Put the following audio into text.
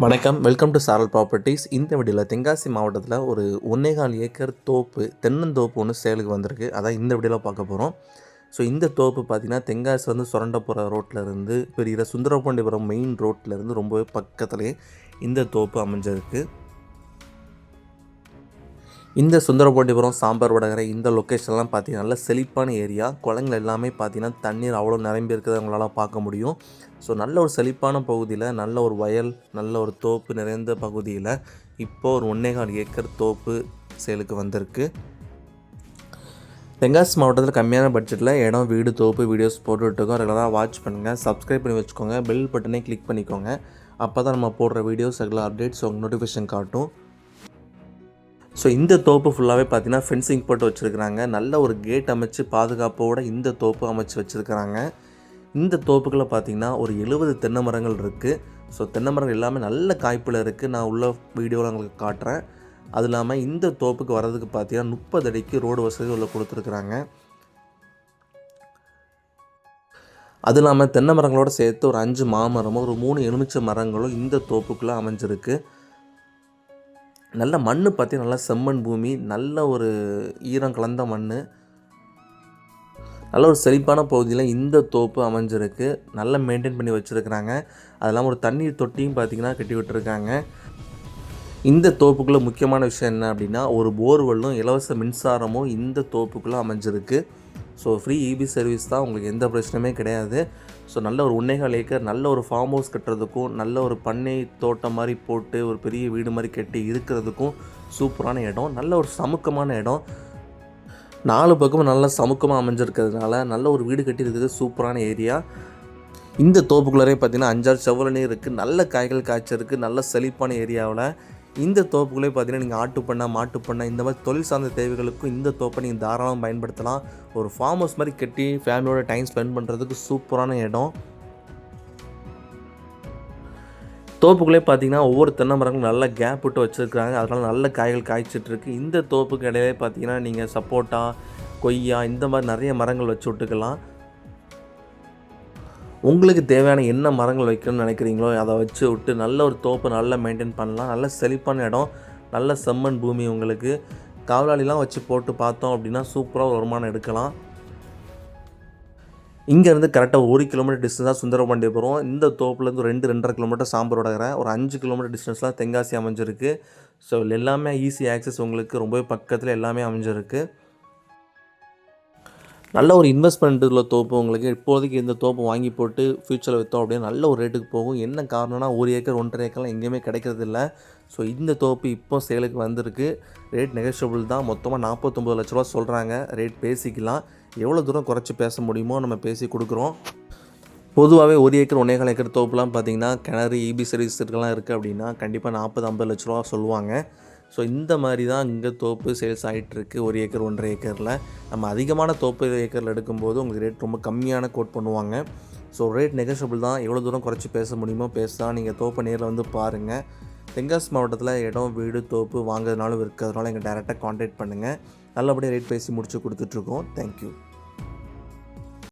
வணக்கம். Welcome to சாரல் properties இந்த வீடியோவில் தென்காசி மாவட்டத்தில் ஒரு ஒன்னேகால் ஏக்கர் தோப்பு தென்னந்தோப்பு ஒன்று சேலுக்கு வந்திருக்கு. அதான் இந்த வீடியோவில் பார்க்க போகிறோம் ஸோ இந்த தோப்பு பார்த்திங்கன்னா தென்காசி வந்து சுரண்டப்புற ரோட்டில் இருந்து பெரிய சுந்தரபாண்டிபுரம் மெயின் ரோட்டில் இருந்து ரொம்பவே பக்கத்துலேயே இந்த தோப்பு அமைஞ்சிருக்கு. இந்த சுந்தரபாண்டிபுரம் சாம்பார் வடகரை இந்த லொக்கேஷன்லாம் பார்த்தீங்கன்னா நல்ல செழிப்பான ஏரியா குளங்கள் எல்லாமே பார்த்தீங்கன்னா தண்ணீர் அவ்வளோ நிரம்பி இருக்கிறத உங்களால் பார்க்க முடியும். ஸோ நல்ல ஒரு செழிப்பான பகுதியில் நல்ல ஒரு வயல் நல்ல ஒரு தோப்பு நிறைந்த பகுதியில் இப்போது ஒரு ஒன்னேகால் ஏக்கர் தோப்பு சேலுக்கு வந்திருக்கு. தென்காசி மாவட்டத்தில் கம்மியான பட்ஜெட்டில் இடம் வீடு தோப்பு வீடியோஸ் போட்டுட்ருக்கோம் ரெகுலராக வாட்ச் பண்ணுங்கள் சப்ஸ்கிரைப் பண்ணி வச்சுக்கோங்க. பெல் பட்டனே கிளிக் பண்ணிக்கோங்க. அப்போ தான் நம்ம போடுற வீடியோஸ் ரெகுலர் அப்டேட்ஸ் உங்களுக்கு நோட்டிஃபிகேஷன் காட்டும். ஸோ இந்த தோப்பு ஃபுல்லாகவே பார்த்தீங்கன்னா ஃபென்சிங் போட்டு வச்சுருக்கிறாங்க. நல்ல ஒரு கேட் அமைச்சு பாதுகாப்போடு இந்த தோப்பு அமைச்சு வச்சுருக்கிறாங்க. இந்த தோப்புக்களை பார்த்தீங்கன்னா ஒரு எழுபது தென்னை மரங்கள் இருக்குது ஸோ தென்னை மரங்கள் எல்லாமே நல்ல காய்ப்பில் இருக்குது நான் உள்ள வீடியோவில் உங்களுக்கு காட்டுறேன். அது இல்லாமல் இந்த தோப்புக்கு வர்றதுக்கு பார்த்தீங்கன்னா முப்பது அடிக்கு ரோடு வசதி உள்ள கொடுத்துருக்குறாங்க. அது இல்லாமல் தென்னை மரங்களோடு சேர்த்து ஒரு அஞ்சு மாமரமும் ஒரு மூணு எலுமிச்சை மரங்களும் இந்த தோப்புக்குள்ளே அமைஞ்சிருக்கு. நல்ல மண் பார்த்திங்கன்னா நல்லா செம்மண் பூமி நல்ல ஒரு ஈரம் கலந்த மண் நல்ல ஒரு செழிப்பான பகுதியில் இந்த தோப்பு அமைஞ்சிருக்கு. நல்லா மெயின்டைன் பண்ணி வச்சுருக்குறாங்க. அதெல்லாம் ஒரு தண்ணீர் தொட்டியும் பார்த்திங்கன்னா கட்டி விட்டுருக்காங்க. இந்த தோப்புக்குள்ளே முக்கியமான விஷயம் என்ன அப்படின்னா ஒரு போர்வெல்லும் இலவச மின்சாரமும் இந்த தோப்புக்குள்ளே அமைஞ்சிருக்கு. ஸோ ஃப்ரீ இபி சர்வீஸ் தான் உங்களுக்கு எந்த பிரச்சனையுமே கிடையாது. ஸோ நல்ல ஒரு உன்னைகள் ஏக்கர் நல்ல ஒரு ஃபார்ம் ஹவுஸ் கட்டுறதுக்கும் நல்ல ஒரு பண்ணை தோட்டம் மாதிரி போட்டு ஒரு பெரிய வீடு மாதிரி கட்டி இருக்கிறதுக்கும் சூப்பரான இடம் நல்ல ஒரு சமுக்கமான இடம். நாலு பக்கமும் நல்ல சமுக்கமாக அமைஞ்சிருக்கிறதுனால நல்ல ஒரு வீடு கட்டியிருக்கிறது சூப்பரான ஏரியா. இந்த தோப்புக்குள்ளரே பார்த்திங்கன்னா அஞ்சாறு செவ்வளனே இருக்குது நல்ல காய்கள் காய்ச்சிருக்கு நல்ல செழிப்பான ஏரியாவில். இந்த தோப்புகளே பார்த்தீங்கன்னா நீங்கள் ஆட்டு பண்ண மாட்டு பண்ண இந்த மாதிரி தொழில் சார்ந்த தேவைகளுக்கும் இந்த தோப்பை நீங்கள் தாராளமாக பயன்படுத்தலாம். ஒரு ஃபார்ம் ஹவுஸ் மாதிரி கட்டி ஃபேமிலியோட டைம் ஸ்பெண்ட் பண்ணுறதுக்கு சூப்பரான இடம். தோப்புக்குள்ளே பார்த்தீங்கன்னா ஒவ்வொரு தென்னை மரங்களும் நல்ல கேப் விட்டு வச்சுருக்காங்க அதனால் நல்ல காய்கள் காய்ச்சிட்ருக்கு இந்த தோப்புக்கு இடையிலே பார்த்தீங்கன்னா நீங்கள் சப்போட்டா கொய்யா இந்த மாதிரி நிறைய மரங்கள் வச்சு விட்டுக்கலாம். உங்களுக்கு தேவையான என்ன மரங்கள் வைக்கணும்னு நினைக்கிறீங்களோ அதை வச்சு விட்டு நல்ல ஒரு தோப்பை நல்லா மெயின்டைன் பண்ணலாம். நல்ல செழிப்பான இடம் நல்ல செம்மண் பூமி உங்களுக்கு. காவலாளிலாம் வச்சு போட்டு பார்த்தோம் அப்படின்னா சூப்பராக ஒரு வருமானம் எடுக்கலாம். இங்கேருந்து கரெக்டாக ஒரு கிலோமீட்டர் டிஸ்டன்ஸாக சுந்தரபாண்டியபுரம். இந்த தோப்புலேருந்து ரெண்டு ரெண்டரை கிலோமீட்டர் சாம்பரோடகிற ஒரு அஞ்சு கிலோமீட்டர் டிஸ்டன்ஸ்லாம் தென்காசி அமைஞ்சிருக்கு. ஸோ எல்லாமே ஈஸி ஆக்சஸ் உங்களுக்கு. ரொம்பவே பக்கத்தில் எல்லாமே அமைஞ்சிருக்கு. நல்ல ஒரு இன்வெஸ்ட்மெண்ட் உள்ள தோப்பு உங்களுக்கு. இப்போதைக்கு இந்த தோப்பு வாங்கி போட்டு ஃப்யூச்சரில் விற்றோம் அப்படின்னா நல்ல ஒரு ரேட்டுக்கு போகும். என்ன காரணம்னா ஒரு ஏக்கர் ஒன்றரை ஏக்கர்லாம் எங்கேயுமே கிடைக்கிறது இல்லை ஸோ இந்த தோப்பு இப்போ சேலுக்கு வந்திருக்கு. ரேட் நெகோஷியபிள் தான். மொத்தமாக நாற்பத்தொம்பது லட்ச ரூபா சொல்கிறாங்க ரேட் பேசிக்கலாம். எவ்வளோ தூரம் குறைச்சி பேச முடியுமோ நம்ம பேசி கொடுக்குறோம். பொதுவாகவே ஒரு ஏக்கர் ஒன்றேகால் ஏக்கர் தோப்புலாம் பார்த்தீங்கன்னா கிணறு இபி சர்வீஸ் இருக்கலாம் இருக்குது அப்படின்னா கண்டிப்பாக நாற்பது ஐம்பது லட்ச ரூபா சொல்லுவாங்க. ஸோ இந்த மாதிரி தான் இங்கே தோப்பு சேல்ஸ் ஆகிட்டுருக்கு ஒரு ஏக்கர் ஒன்றரை ஏக்கரில். நம்ம அதிகமான தோப்பு ஏக்கரில் எடுக்கும்போது உங்களுக்கு ரேட் ரொம்ப கம்மியான கோட் பண்ணுவாங்க. ஸோ ரேட் நெகோஷியபிள் தான். எவ்வளோ தூரம் குறைச்சி பேச முடியுமோ பேசலாம். நீங்கள் தோப்பை நேரில் வந்து பாருங்கள் தென்காசி மாவட்டத்தில் இடம் வீடு தோப்பு வாங்குறதுனாலும் இருக்கிறதுனால எங்கள் டேரெக்டாக காண்டாக்ட் பண்ணுங்கள் நல்லபடியாக ரேட் பேசி முடிச்சு கொடுத்துட்ருக்கோம். தேங்க்யூ